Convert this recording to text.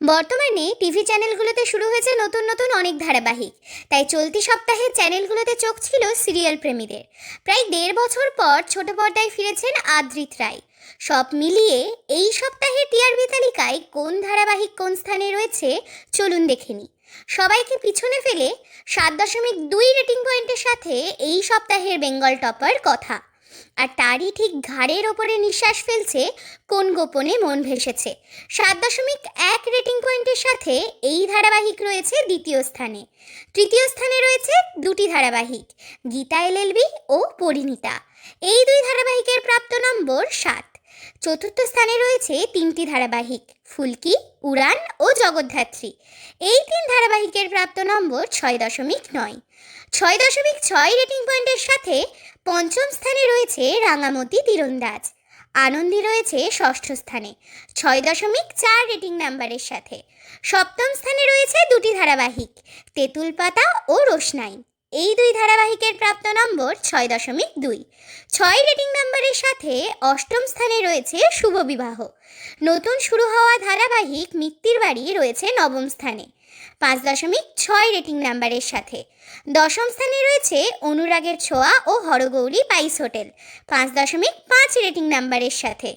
বর্তমানে টিভি চ্যানেলগুলোতে শুরু হয়েছে নতুন নতুন অনেক ধারাবাহিক। তাই চলতি সপ্তাহে চ্যানেলগুলোতে চোখ ছিল সিরিয়াল প্রেমীদের। প্রায় দেড় বছর পর ছোট পর্দায় ফিরেছেন আদ্রিত রায়। সব মিলিয়ে এই সপ্তাহে টিআরবি তালিকায় কোন ধারাবাহিক কোন স্থানে রয়েছে চলুন দেখে নিই। সবাইকে পিছনে ফেলে সাত দশমিক দুই রেটিং পয়েন্টের সাথে এই সপ্তাহের বেঙ্গল টপার কথা। আর তারই ঠিক ঘাড়ের ওপরে নিঃশ্বাস ফেলছে কোন গোপনে মন ভেসেছে। সাত দশমিক এক সাথে এই ধারাবাহিক রয়েছে দ্বিতীয় স্থানে। তৃতীয় স্থানে রয়েছে দুটি ধারাবাহিক, গীতা এলএলবি ও পরিণীতা। এই দুই ধারাবাহিকের প্রাপ্ত নম্বর সাত। চতুর্থ স্থানে রয়েছে তিনটি ধারাবাহিক, ফুলকি, উড়ান ও জগদ্ধাত্রী। এই তিন ধারাবাহিকের প্রাপ্ত নম্বর ছয় দশমিক নয়। ছয় দশমিক ছয় রেটিং পয়েন্টের সাথে পঞ্চম স্থানে রয়েছে রাঙামতি তীরন্দাজ। আনন্দী রয়েছে ষষ্ঠ স্থানে। ছয় দশমিক চার রেটিং নাম্বারের সাথে। সপ্তম স্থানে রয়েছে দুটি ধারাবাহিক তেঁতুল পাতা ও রোশনাই এই দুই ধারাবাহিকের প্রাপ্ত নম্বর ছয় দশমিক দুই। ছয় রেটিং নাম্বারের সাথে অষ্টম স্থানে রয়েছে শুভ বিবাহ। নতুন শুরু হওয়া ধারাবাহিক মিত্তির বাড়ি রয়েছে নবম স্থানে। পাঁচ দশমিক ছয় রেটিং নাম্বারের সাথে। দশম স্থানে রয়েছে অনুরাগের ছোঁয়া ও হরগৌরী পাইস হোটেল। পাঁচ দশমিক পাঁচ রেটিং নাম্বারের সাথে।